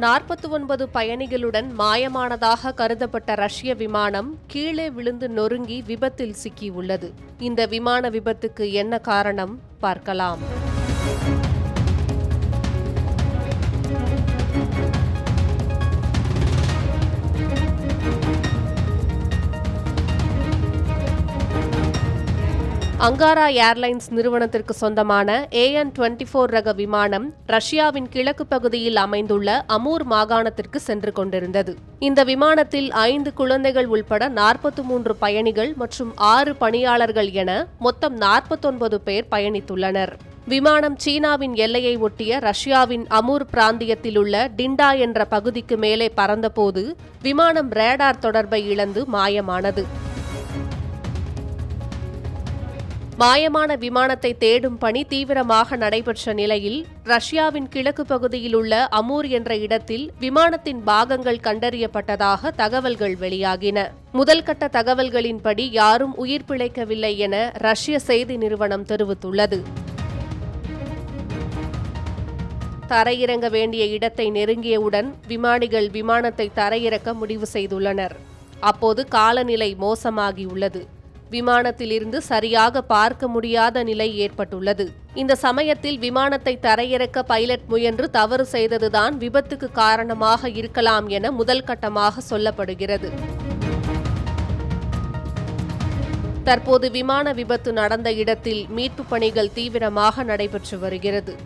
நாற்பத்தி ஒன்பது பயணிகளுடன் மாயமானதாக கருதப்பட்ட ரஷ்ய விமானம் கீழே விழுந்து நொறுங்கி விபத்தில் சிக்கியுள்ளது. இந்த விமான விபத்துக்கு என்ன காரணம்? பார்க்கலாம். அங்காரா ஏர்லைன்ஸ் நிறுவனத்திற்கு சொந்தமான ஏஎன் டுவெண்டி ஃபோர் ரக விமானம் ரஷ்யாவின் கிழக்கு பகுதியில் அமைந்துள்ள அமூர் மாகாணத்திற்கு சென்று கொண்டிருந்தது. இந்த விமானத்தில் ஐந்து குழந்தைகள் உள்பட நாற்பத்தி மூன்று பயணிகள் மற்றும் ஆறு பணியாளர்கள் என மொத்தம் நாற்பத்தொன்பது பேர் பயணித்துள்ளனர். விமானம் சீனாவின் எல்லையை ஒட்டிய ரஷ்யாவின் அமூர் பிராந்தியத்தில் உள்ள டிண்டா என்ற பகுதிக்கு மேலே பறந்தபோது விமானம் ரேடார் தொடர்பை இழந்து மாயமானது. மாயமான விமானத்தை தேடும் பணி தீவிரமாக நடைபெற்ற நிலையில் ரஷ்யாவின் கிழக்கு பகுதியில் உள்ள அமூர் என்ற இடத்தில் விமானத்தின் பாகங்கள் கண்டறியப்பட்டதாக தகவல்கள் வெளியாகின. முதல்கட்ட தகவல்களின்படி யாரும் உயிர் பிழைக்கவில்லை என ரஷ்ய செய்தி நிறுவனம் தெரிவித்துள்ளது. தரையிறங்க வேண்டிய இடத்தை நெருங்கியவுடன் விமானிகள் விமானத்தை தரையிறக்க முடிவு செய்துள்ளனர். அப்போது காலநிலை மோசமாகியுள்ளது. விமானத்திலிருந்து சரியாக பார்க்க முடியாத நிலை ஏற்பட்டுள்ளது. இந்த சமயத்தில் விமானத்தை தரையிறக்க பைலட் முயன்று தவறு செய்ததுதான் விபத்துக்கு காரணமாக இருக்கலாம் என முதல் கட்டமாக சொல்லப்படுகிறது. தற்போது விமான விபத்து நடந்த இடத்தில் மீட்பு பணிகள் தீவிரமாக நடைபெற்று வருகிறது.